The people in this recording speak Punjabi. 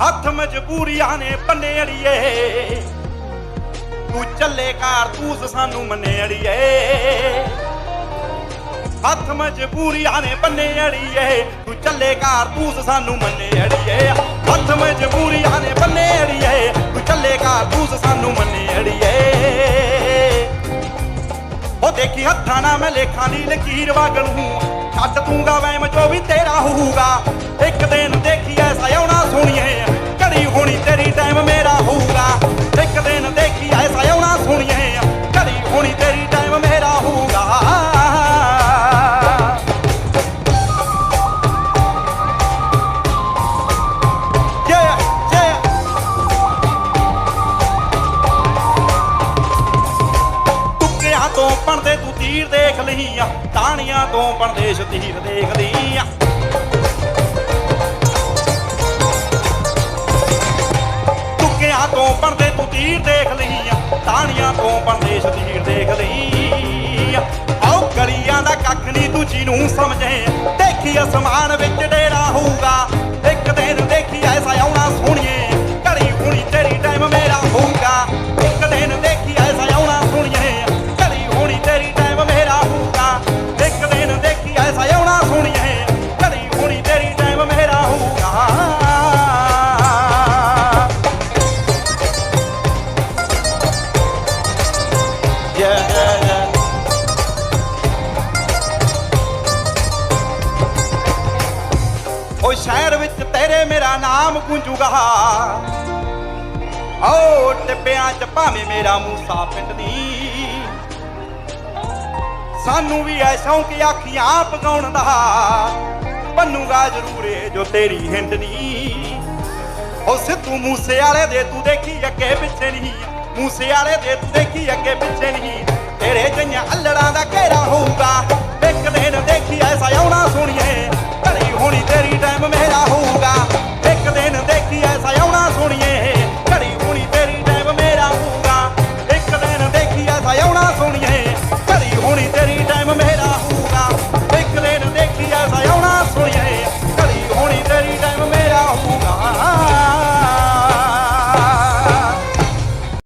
ਹੱਥ ਮਜਬੂਰੀਆਂ ਨੇ ਪੰਨੇ ਅੜੀਏ। ਤੂੰ ਚੱਲੇ ਕਾਰਤੂਸ ਸਾਨੂੰ ਮੰਨੇ ਅੜੀਏ। ਹੱਥ ਮਜਬੂਰੀਆਂ ਨੇ ਪੰਨੇ ਅੜੀਏ। ਤੂੰ ਚੱਲੇ ਕਾਰਤੂਸ ਸਾਨੂੰ ਮੰਨੇ ਅੜੀਏ। ਹੱਥ ਮਜਬੂਰੀਆਂ ਨੇ ਪੰਨੇ ਅੜੀਏ। ਤੂੰ ਚੱਲੇ ਕਾਰਤੂਸ ਸਾਨੂੰ ਮੰਨੇ ਅੜੀਏ। ਉਹ ਦੇਖੀ ਹੱਥਾਂ ਨਾਲ ਮੈਂ ਲੇਖਾਂ ਦੀ ਲਕੀਰ ਵਗਣ ਛੱਡ ਦੂੰਗਾ ਵੈਮ ਜੋ ਵੀ ਤੇਰਾ ਹੋਊਗਾ। ਤੋਂ ਬਣਦੇ ਤੂੰ ਤੀਰ ਦੇਖ ਲਈ ਆ ਤੋਂ ਬਣਦੇ ਸ਼ਤੀਰ ਦੇਖ ਲਈ ਆ ਤੋਂ ਬਣਦੇ ਤੂੰ ਤੀਰ ਦੇਖ ਲਈ ਆ ਤਾਣੀਆਂ ਤੋਂ ਬਣਦੇ ਸ਼ਤੀਰ ਦੇਖ ਲਈ ਆ ਆਓ ਗਲੀਆਂ ਦਾ ਕੱਖ ਨਹੀਂ ਤੂੰ ਨੂੰ ਸਮਝੇ, ਦੇਖੀ ਅਸਮਾਨ ਓ ਸ਼ਹਿਰ ਵਿੱਚ ਤੇਰੇ ਮੇਰਾ ਨਾਮ ਗੂੰਜੂਗਾ। ਓ ਟਿੱਬਿਆਂ 'ਚ ਭਾਵੇਂ ਮੇਰਾ ਮੂਸਾ ਪਿੰਡਦੀ। ਸਾਨੂੰ ਵੀ ਐ ਸ਼ੌਂਕ ਅੱਖੀਆਂ ਪਗਾਉਣ ਦਾ। ਬੰਨੂਗਾ ਜ਼ਰੂਰ ਏ ਜੋ ਤੇਰੀ ਹਿੰਡਨੀ ਓ ਸਿੱਧੂ ਮੂਸੇ ਵਾਲੇ ਦੇ ਤੂੰ ਦੇਖੀ ਅੱਗੇ ਪਿੱਛੇ ਨਹੀਂ ਮੂਸੇ ਵਾਲੇ ਦੇ ਤੂੰ ਦੇਖੀ ਅੱਗੇ ਪਿੱਛੇ ਨਹੀਂ। ਤੇਰੇ ਜਈਆਂ ਅਲੜਾਂ ਦਾ ਘੇਰਾ ਹੋਊਗਾ। ਇੱਕ ਦਿਨ